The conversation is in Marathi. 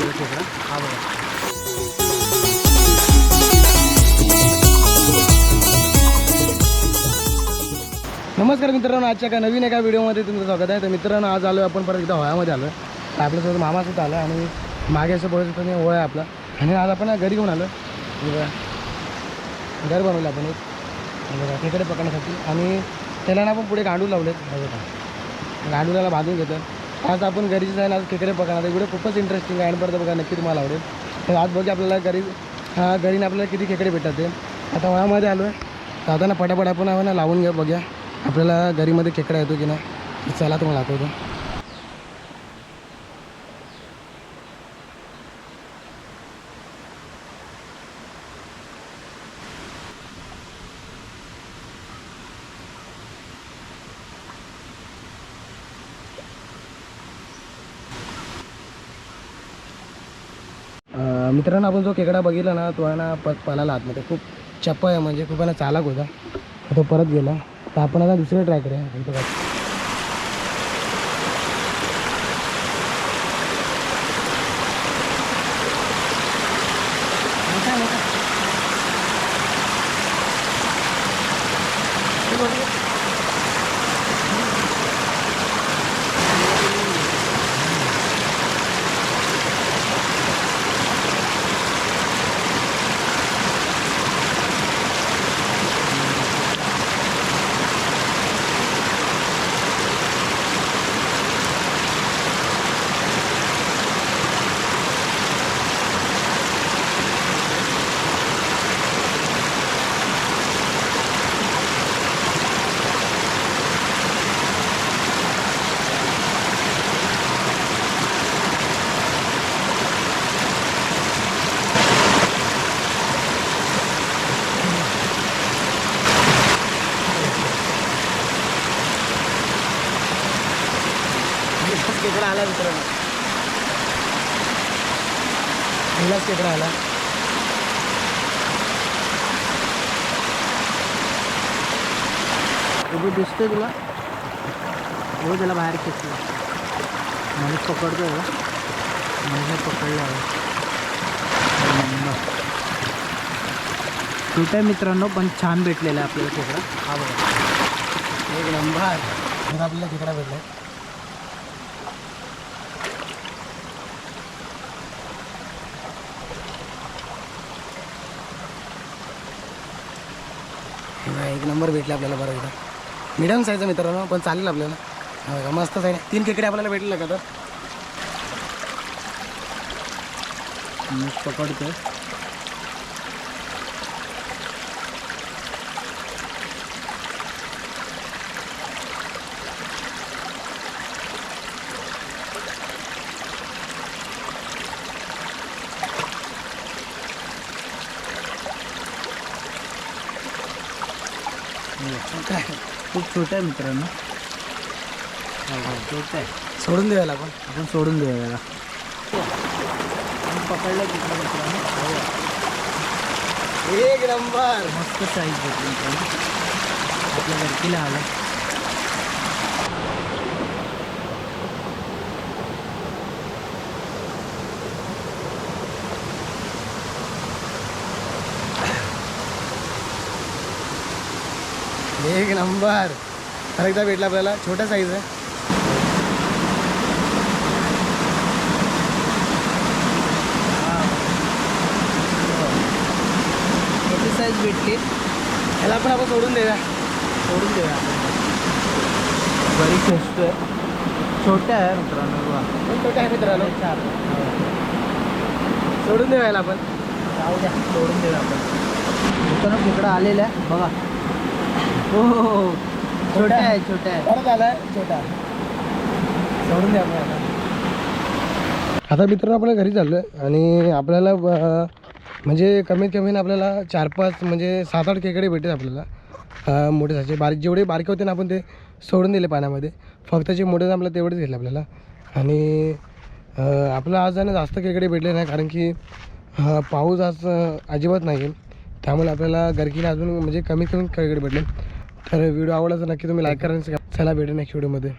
आपल्याला खेकडा हा बघा नमस्कार मित्रांनो आजच्या एका नवीन एका व्हिडिओमध्ये तुमचं स्वागत आहे. तर मित्रांनो आज आलो आपण परत एकदा होळ्यामध्ये आलो आहे आपल्यासोबत मामासुद्धा आलं आणि मागे असं बघत होतं होळ आहे आपला. आणि आज आपण घरी घेऊन आलो घर बनवलं आपण एक. हे खेकडे पकडण्यासाठी. आणि त्याला ना आपण पुढे गांडूळ लावलेत. हे बघा. गांडूलाला बांधून घेतात आज आपण घरीच आहे ना आज खेकडे बघणार व्हिडिओ खूपच इंटरेस्टिंग आहे. आणि बघा नक्की तुम्हाला आवडेल. तर आज बघा आपल्याला घरी हा, घरी आपल्याला किती खेकडे भेटतात ते. आता वयामध्ये आलो आहे तर आता ना पटापट आपण आहे ना लावून घ्या बघ्या. आपल्याला घरीमध्ये खेकडा येतो की नाही. चला तुम्हाला दाखवतो. मित्रांनो आपण जो खेकडा बघितला ना तो आहे ना प पालाला आतमध्ये. खूप चप्पा आहे म्हणजे खूप आहे ना चालाक होता. तो परत गेला. तर आपण आता दुसरे ट्राय करूया इथं बघा. खेकडा आला मित्रांनो. पहिलाच खेकडा आला? उभं दिसतोय तुला? हो त्याला बाहेर खेचलं. माणूस पकडतोय आहे माणूस पकडला आहे. छोट आहे मित्रांनो पण छान भेटलेला आहे आपल्याला खेकडा हा बघा. एक नंबर. आहे आपल्याला खेकडा भेटला. एक नंबर भेटला आपल्याला बरं एकदा. मिडियम साईजचा मित्रांनो पण चालेल आपल्याला. हा बघा, मस्त साईज तीन खेकडे आपल्याला भेटले का तर? पकडतो पकडतोय काय खूप छोटा आहे मित्रांनो. छोटा आहे. सोडून देऊया आपण. आपण सोडून देऊया याला. पकडलं तिकडे मित्रांनो. एक नंबर. मस्त साईज भेटली मित्रांनो. आपल्या घरकीला आला एक नंबर. तर एकदा भेटला आपल्याला. छोटा साईज आहे. छोटी साईज भेटली. ह्याला पण आपण सोडून देऊया. सोडून देऊया. आपण बरी खेचतोय छोट्या आहे मित्रांनो बघा. पण छोटा आहे मित्रांनो. चार. सोडून देऊया आपण. जाऊ द्या. सोडून देऊया आपण. मित्रांनो खेकडा आलेला आहे. बघा. हो हो, हो. छोट्या आहे छोट्या आहे. परत आलाय छोटा. सोडून द्या आपण आता. मित्रांनो आपल्या घरी चाललो आहे आणि आपल्याला म्हणजे कमीत कमी ना आपल्याला चार पाच म्हणजे सात आठ खेकडे भेटेल आपल्याला. मोठे साचे. बारीक जेवढे बारके होते ना आपण ते सोडून दिले पाण्यामध्ये. फक्त जे मोठे आपल्याला तेवढेच घेतले आपल्याला. आणि अं, आपल्याला आज ना जास्त खेकडे भेटले नाही कारण की पाऊस आज अजिबात नाही आहे त्यामुळे आपल्याला गरकीला अजून म्हणजे कमीत कमी खेकडे भेटले. तर व्हिडिओ आवडला तर नक्की तुम्ही लाईक करायचं चला भेटू नेक्स्ट व्हिडिओमध्ये